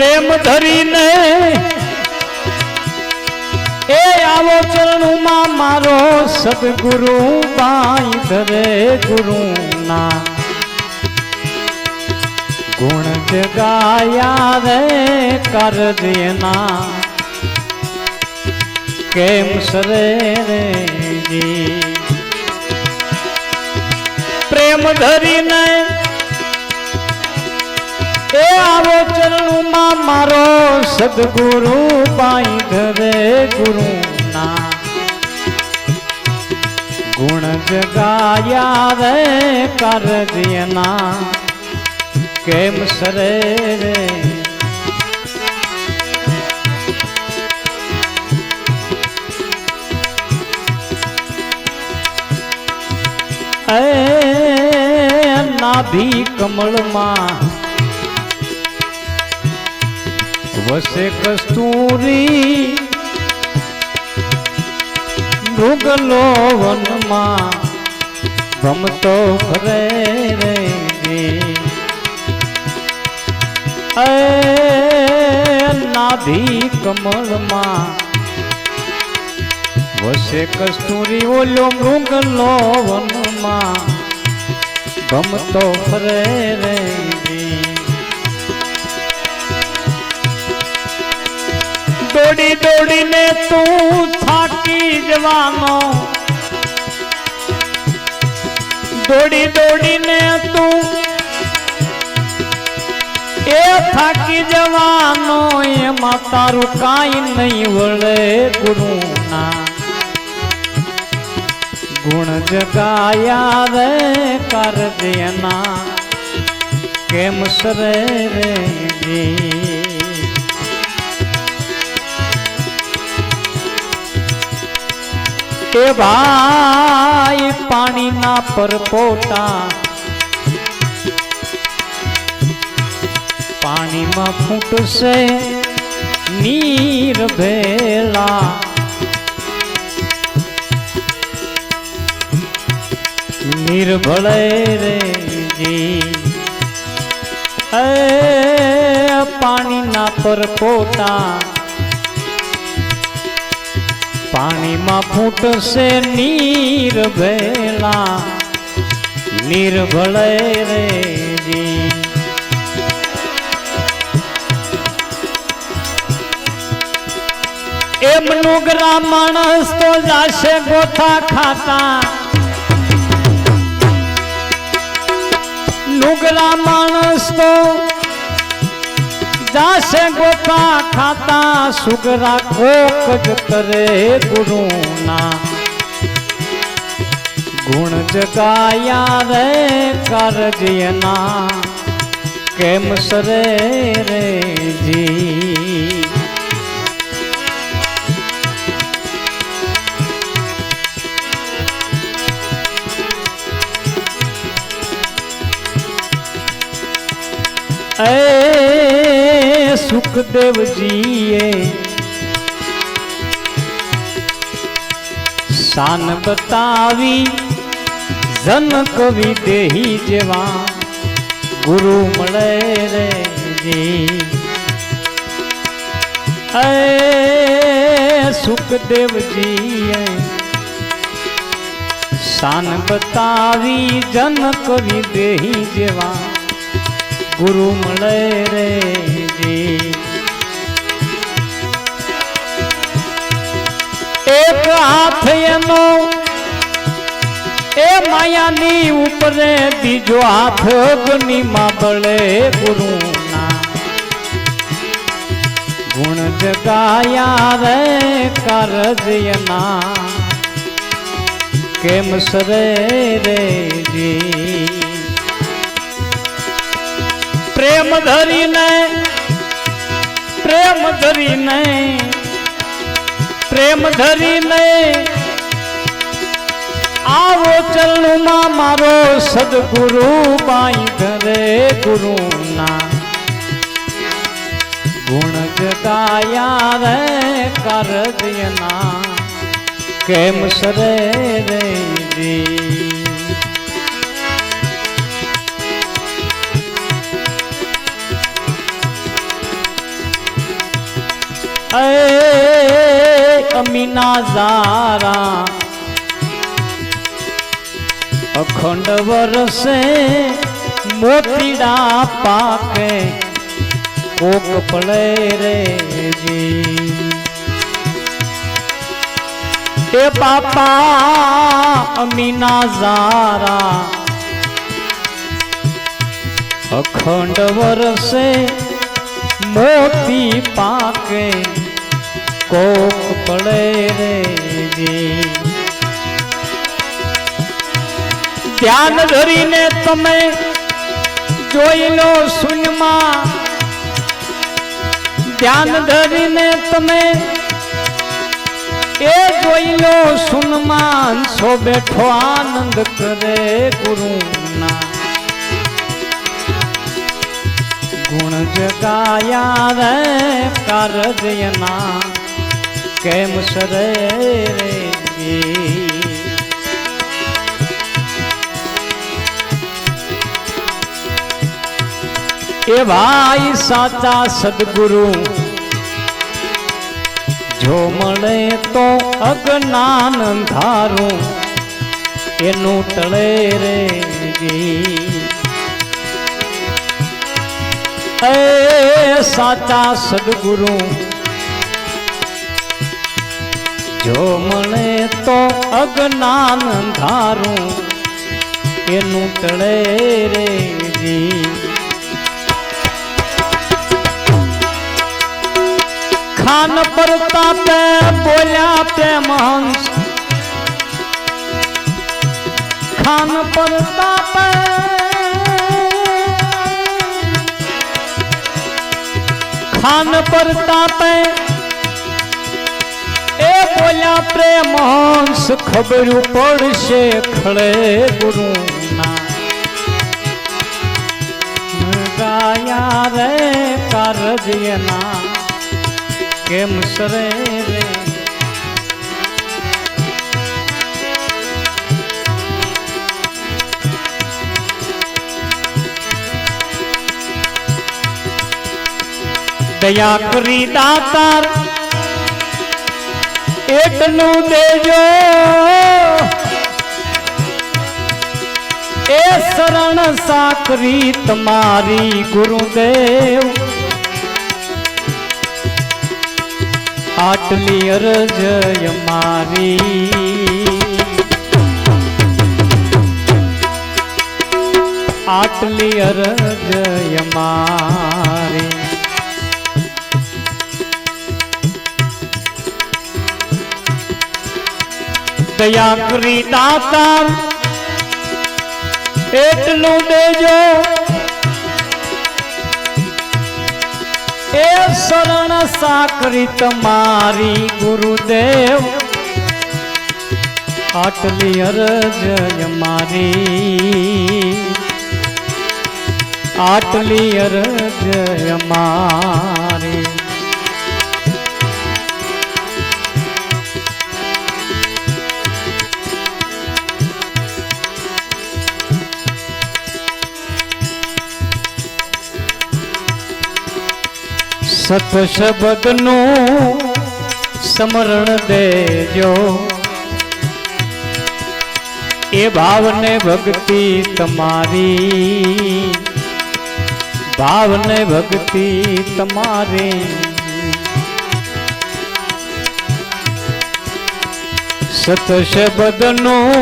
પ્રેમ ધરીને, એ આવો ચરણમાં મારો સદગુરુ બાઈ ધરે ગુરુ ના ગુણ જગાયા રે કરજના કેમ સરે રે જી? પ્રેમ ધરીને, એ ચરણમાં મારો સદગુરુ પાઈ ધરે ગુરુ ના ગુણ જગાયા રે કરજના કેમ સરે રે? નાભી કમળમાં વસે કસ્તુરી મૃગલો વનમાં ભમતો ફરે નાભી કમળમાં વસે કસ્તુરી ઓલો મૃગલો વનમાં ગમતો ફરે રે દોડી દોડીને તું થાકી જવાનો દોડી દોડીને તું એ થાકી જવાનો, એમાં તારું કાંઈ નહીં વળે ગુરુના. ગુણ જગાયા રે દેના કેમ સરે રે જી? એ ભાઈ પાણીના પરપોટા પાણીમાં ફૂટશે નીર ભેલા. નિર્ભળે રે જી. પાણીના પરપોટા પાણીમાં ફૂટશે નીર ભેલા નિર્ભળે રે એમનું ગ્રા માણસ તો જાશે ગોથા ખાતા. નુગરા માણસ તો જાશે ગોતા ખાતા સુગરા કોક જ કરે ગુરુના ગુણ જગાયા રે કરજના કેમ સરે રે જી એ સુખદેવજીએ શાન બતાવી જન કવિ દેહી જેવા ગુરુ મળે રે જી. સુખદેવજીએ શાન બતાવી જન કવિ દેહી જેવા ગુરુ મળે રે એક હાથ એનો એ માયાની ઉપરે બીજો હાથ અગ્નિમાં બળે ગુરુના ગુણ જગાયા રે કરજના કેમ સરે રે જી પ્રેમ ધરીને પ્રેમ ધરીને પ્રેમ ધરીને આવો ચરણમાં મારો સદગુરુ બાઈ ધરે ગુરુના ગુણ જગાયા રે કરજના કેમ સરે રે જી અમીના ઝારા અખંડ વરસે મોતીડા પાકે કોક પડે રેજી. એ બાપા અમીના ઝારા, અખંડ વરસે મોતી પાકે કોક પડે રે ધ્યાન ધરીને તમે જોઈ લો શૂન્યમાં ધ્યાન ધરીને તમે એ જોઈ લો શૂન્યમાં સો બેઠો આનંદ કરે ગુરુના જગાયા રે કારજયના કેમ સરે રે એ ભાઈ સાચા સદગુરુ. જો મળે તો અજ્ઞાન ધારું એનું ટળે રે જી. એ સાચા સદગુરુ. જો મને તો અજ્ઞાન ધારું એનું તળે રે ખાન પ્રતાપે બોલ્યા તે મહંસ ખાન પ્રતાપે પર તાપે. એ બોલ્યા, પ્રેમ હંસ ખબર પડશે ખળે ગુરુના. ગાયા રે કારજયના. કેમ સરે રે? દયા કરી દાતાર, એટલું દેજો. એ શરણ સાકરી તમારી ગુરુદેવ. આટલી અરજ મારી આટલી અરજ મારી દયા કરી દાતા એટલું દેજો. એ શરણ સાકરી તમારી ગુરુદેવ, આટલી અરજ મારી. આટલી અરજ મારી. સત શબ્દનું સ્મરણ દેજો. એ ભાવને ભક્તિ તમારી. ભાવને ભક્તિ તમારી. સત શબ્દનું